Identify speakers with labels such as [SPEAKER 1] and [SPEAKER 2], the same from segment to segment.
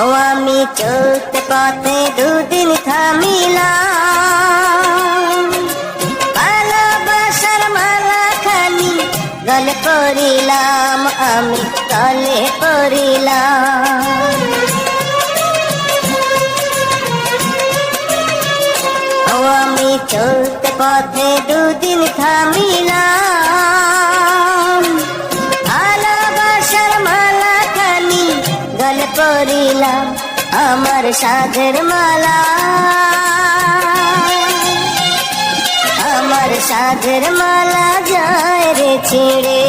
[SPEAKER 1] ও আমি চলতে পথে দুদিন থামিলাম। ভালোবাসার মালা খানি গলে পড়িলাম আমি গলে পড়িলাম ও আমি চলতে পথে দুদিন থামিলাম। পড়িলাম আমার সাধের মালা। আমার সাধের মালা যায় রে ছিড়ে।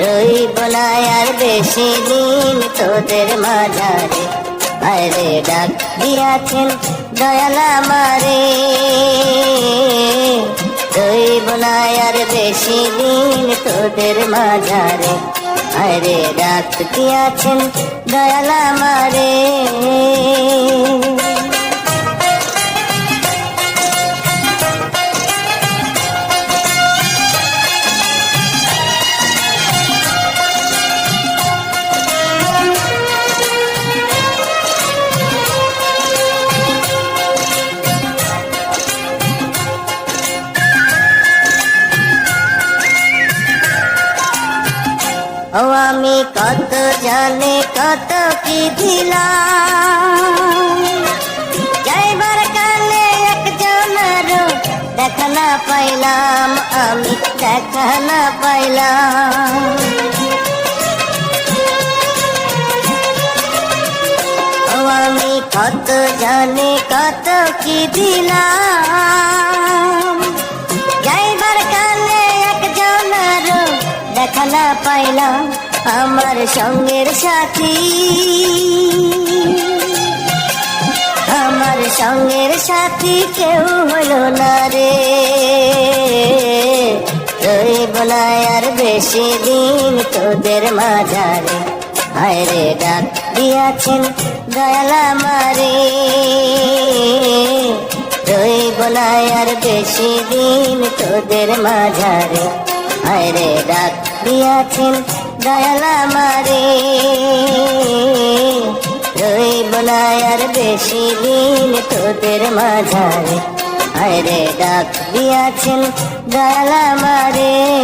[SPEAKER 1] রইব না আর বেশি দিন তোদের মাঝারে। আরে ডাক দিয়াছেন দয়াল আমারে। রইব না আর বেশি দিন তোদের মাঝারে। আরে ডাক আছেন দয়াল আমারে। ও আমি কত জানে কত কি দিলাম। যাইবার কালে একজনের দেখা না পাইলাম, আমি দেখা না পাইলাম। আমি কত জানে কত কি দিলাম। আমার সঙ্গের সাথী। আমার সঙ্গের সাথী কেউ হলো না রে। রইব না আর বেশি দিন তোদের মাঝারে। হায়রে ডাক দিয়াছেন দয়াল আমারে। রইব না আর বেশি দিন তোদের মাঝারে। হায়রে ডাক দিয়াছেন দয়াল আমারে। রইব না আর বেশি দিন তোদের মাঝারে। আরে ডাক দিয়াছেন দয়াল আমারে।